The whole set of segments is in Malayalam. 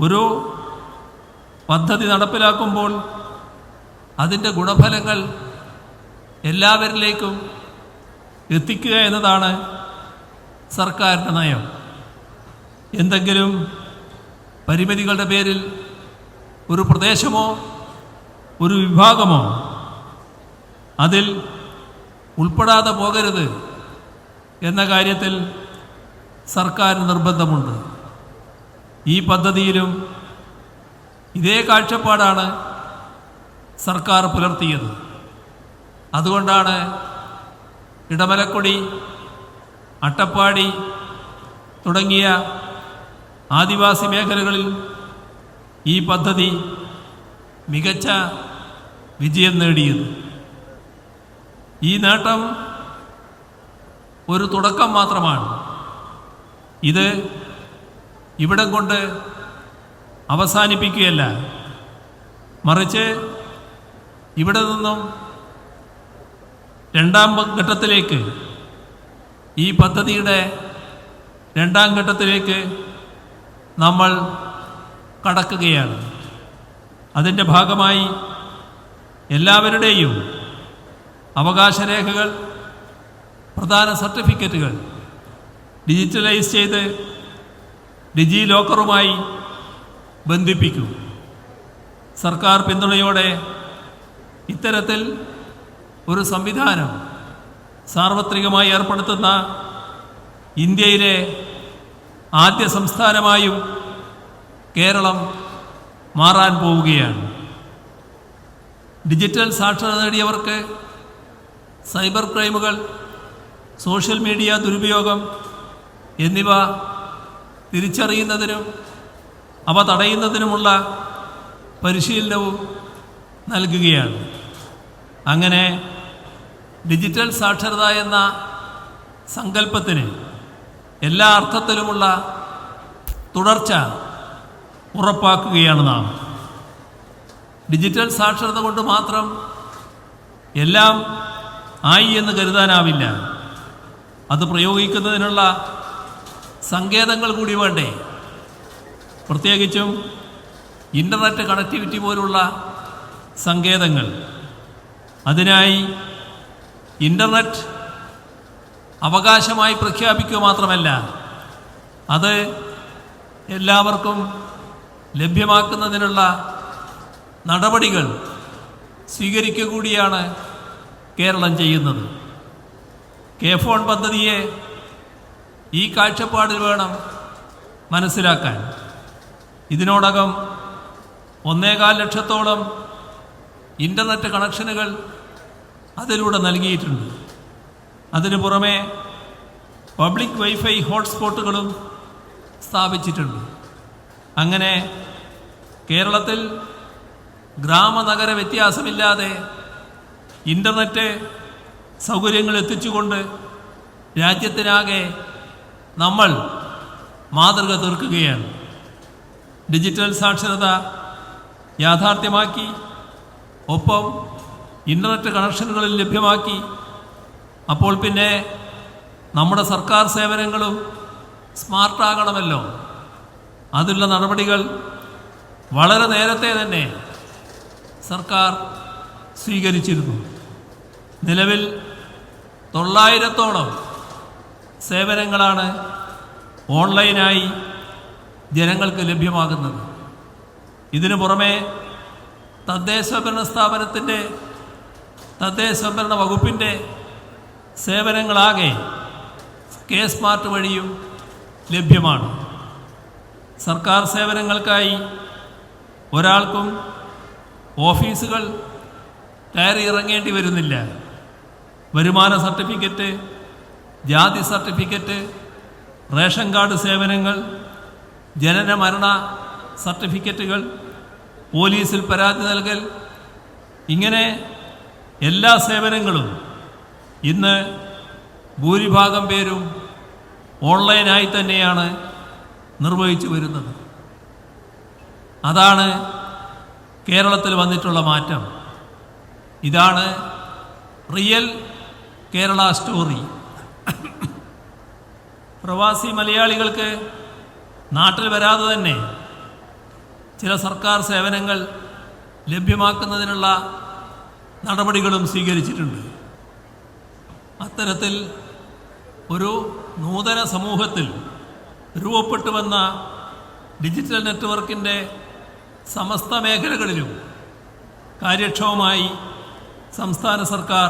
ഒരു പദ്ധതി നടപ്പിലാക്കുമ്പോൾ അതിന്റെ ഗുണഫലങ്ങൾ എല്ലാവരിലേക്കും എത്തിക്കുക എന്നതാണ് സർക്കാരിന്റെ നയം. എന്തെങ്കിലും പരിമിതികളുടെ പേരിൽ ഒരു പ്രദേശമോ ഒരു വിഭാഗമോ അതിൽ ഉൾപ്പെടാതെ പോകരുത് എന്ന കാര്യത്തിൽ സർക്കാർ നിർബന്ധമുണ്ട്. ഈ പദ്ധതിയിലും ഇതേ കാഴ്ചപ്പാടാണ് സർക്കാർ പുലർത്തിയത്. അതുകൊണ്ടാണ് ഇടമലക്കുടി അട്ടപ്പാടി തുടങ്ങിയ ആദിവാസി മേഖലകളിൽ ഈ പദ്ധതി മികച്ച വിജയം നേടിയത്. ഈ നേട്ടം ഒരു തുടക്കം മാത്രമാണ്. ഇത് ഇവിടം കൊണ്ട് അവസാനിപ്പിക്കുകയല്ല. മറിച്ച് ഇവിടെ നിന്നും രണ്ടാം ഘട്ടത്തിലേക്ക് ഈ പദ്ധതിയുടെ രണ്ടാം ഘട്ടത്തിലേക്ക് നമ്മൾ കടക്കുകയാണ്. അതിന്റെ ഭാഗമായി എല്ലാവരുടെയും അവകാശരേഖകൾ പ്രധാന സർട്ടിഫിക്കറ്റുകൾ ഡിജിറ്റലൈസ് ചെയ്ത് ഡിജി ലോക്കറുമായി ബന്ധിപ്പിക്കും. സർക്കാർ പിന്തുണയോടെ ഇത്തരത്തിൽ ഒരു സംവിധാനം സാർവത്രികമായി ഏർപ്പെടുത്തുന്ന ഇന്ത്യയിലെ ആദ്യ സംസ്ഥാനമായും കേരളം മാറാൻ പോവുകയാണ്. ഡിജിറ്റൽ സാക്ഷരത നേടിയവർക്ക് സൈബർ ക്രൈമുകൾ സോഷ്യൽ മീഡിയ ദുരുപയോഗം എന്നിവ തിരിച്ചറിയുന്നതിനും അവ തടയുന്നതിനുമുള്ള പരിശീലനവും നൽകുകയാണ്. അങ്ങനെ ഡിജിറ്റൽ സാക്ഷരത എന്ന സങ്കല്പത്തിന് എല്ലാ അർത്ഥത്തിലുമുള്ള തുടർച്ച ഉറപ്പാക്കുകയാണ് നാം. ഡിജിറ്റൽ സാക്ഷരത കൊണ്ട് മാത്രം എല്ലാം ആയി എന്ന് കരുതാനാവില്ല. അത് പ്രയോഗിക്കുന്നതിനുള്ള സങ്കേതങ്ങൾ കൂടി വേണ്ടേ? പ്രത്യേകിച്ചും ഇന്റർനെറ്റ് കണക്ടിവിറ്റി പോലുള്ള സങ്കേതങ്ങൾ. അതിനായി ഇന്റർനെറ്റ് അവകാശമായി പ്രഖ്യാപിക്കുക മാത്രമല്ല അത് എല്ലാവർക്കും ലഭ്യമാക്കുന്നതിനുള്ള നടപടികൾ സ്വീകരിക്കുക കൂടിയാണ് കേരളം ചെയ്യുന്നത്. കെ ഫോൺ പദ്ധതിയെ ഈ കാഴ്ചപ്പാടിൽ വേണം മനസ്സിലാക്കാൻ. ഇതിനോടകം ഒന്നേകാൽ ലക്ഷത്തോളം ഇന്റർനെറ്റ് കണക്ഷനുകൾ അതിലൂടെ നൽകിയിട്ടുണ്ട്. അതിനു പുറമെ പബ്ലിക് വൈഫൈ ഹോട്ട്സ്പോട്ടുകളും സ്ഥാപിച്ചിട്ടുണ്ട്. അങ്ങനെ കേരളത്തിൽ ഗ്രാമനഗര വ്യത്യാസമില്ലാതെ ഇന്റർനെറ്റ് സൗകര്യങ്ങൾ എത്തിച്ചുകൊണ്ട് രാജ്യത്തിനാകെ നമ്മൾ മാതൃക തീർക്കുകയാണ്. ഡിജിറ്റൽ സാക്ഷരത യാഥാർത്ഥ്യമാക്കി ഒപ്പം ഇന്റർനെറ്റ് കണക്ഷനുകളിൽ ലഭ്യമാക്കി. അപ്പോൾ പിന്നെ നമ്മുടെ സർക്കാർ സേവനങ്ങളും സ്മാർട്ടാകണമല്ലോ. അതിലുള്ള നടപടികൾ വളരെ നേരത്തെ തന്നെ സർക്കാർ സ്വീകരിച്ചിരുന്നു. നിലവിൽ തൊള്ളായിരത്തോളം സേവനങ്ങളാണ് ഓൺലൈനായി ജനങ്ങൾക്ക് ലഭ്യമാകുന്നത്. ഇതിനു പുറമെ തദ്ദേശ ഭരണ സ്ഥാപനത്തിന്റെ തദ്ദേശ ഭരണ വകുപ്പിന്റെ സേവനങ്ങളാകെ കെ സ്മാർട്ട് വഴിയും ലഭ്യമാണ്. സർക്കാർ സേവനങ്ങൾക്കായി ഒരാൾക്കും ഓഫീസുകൾ കയറി ഇറങ്ങേണ്ടി വരുന്നില്ല. വരുമാന സർട്ടിഫിക്കറ്റ് ജാതി സർട്ടിഫിക്കറ്റ് റേഷൻ കാർഡ് സേവനങ്ങൾ ജനന മരണ സർട്ടിഫിക്കറ്റുകൾ പോലീസിൽ പരാതി നൽകൽ ഇങ്ങനെ എല്ലാ സേവനങ്ങളും ഇന്ന് ഭൂരിഭാഗം പേരും ഓൺലൈനായി തന്നെയാണ് നിർവഹിച്ചു വരുന്നത്. അതാണ് കേരളത്തിൽ വന്നിട്ടുള്ള മാറ്റം. ഇതാണ് റിയൽ കേരള സ്റ്റോറി. പ്രവാസി മലയാളികൾക്ക് നാട്ടിൽ വരാതെ തന്നെ ചില സർക്കാർ സേവനങ്ങൾ ലഭ്യമാക്കുന്നതിനുള്ള നടപടികളും സ്വീകരിച്ചിട്ടുണ്ട്. അത്തരത്തിൽ ഒരു നൂതന സമൂഹത്തിൽ രൂപപ്പെട്ടു വന്ന ഡിജിറ്റൽ നെറ്റ്വർക്കിന്റെ സമസ്ത മേഖലകളിലും കാര്യക്ഷമമായി സംസ്ഥാന സർക്കാർ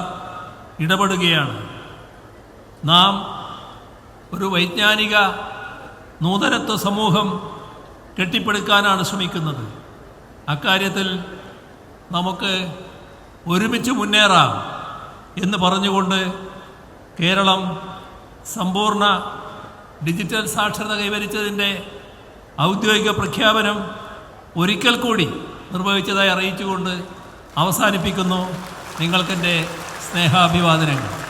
ഇടപെടുകയാണ്. നാം ഒരു വൈജ്ഞാനിക നൂതനത്വ സമൂഹം കെട്ടിപ്പടുക്കാനാണ് ശ്രമിക്കുന്നത്. അക്കാര്യത്തിൽ നമുക്ക് ഒരുമിച്ച് മുന്നേറാം എന്ന് പറഞ്ഞുകൊണ്ട് കേരളം സമ്പൂർണ ഡിജിറ്റൽ സാക്ഷരത കൈവരിച്ചതിന്റെ ഔദ്യോഗിക പ്രഖ്യാപനം ഒരിക്കൽ കൂടി നിർവഹിച്ചതായി അറിയിച്ചുകൊണ്ട് അവസാനിപ്പിക്കുന്നു. നിങ്ങൾക്കെന്റെ സ്നേഹാഭിവാദനങ്ങൾ.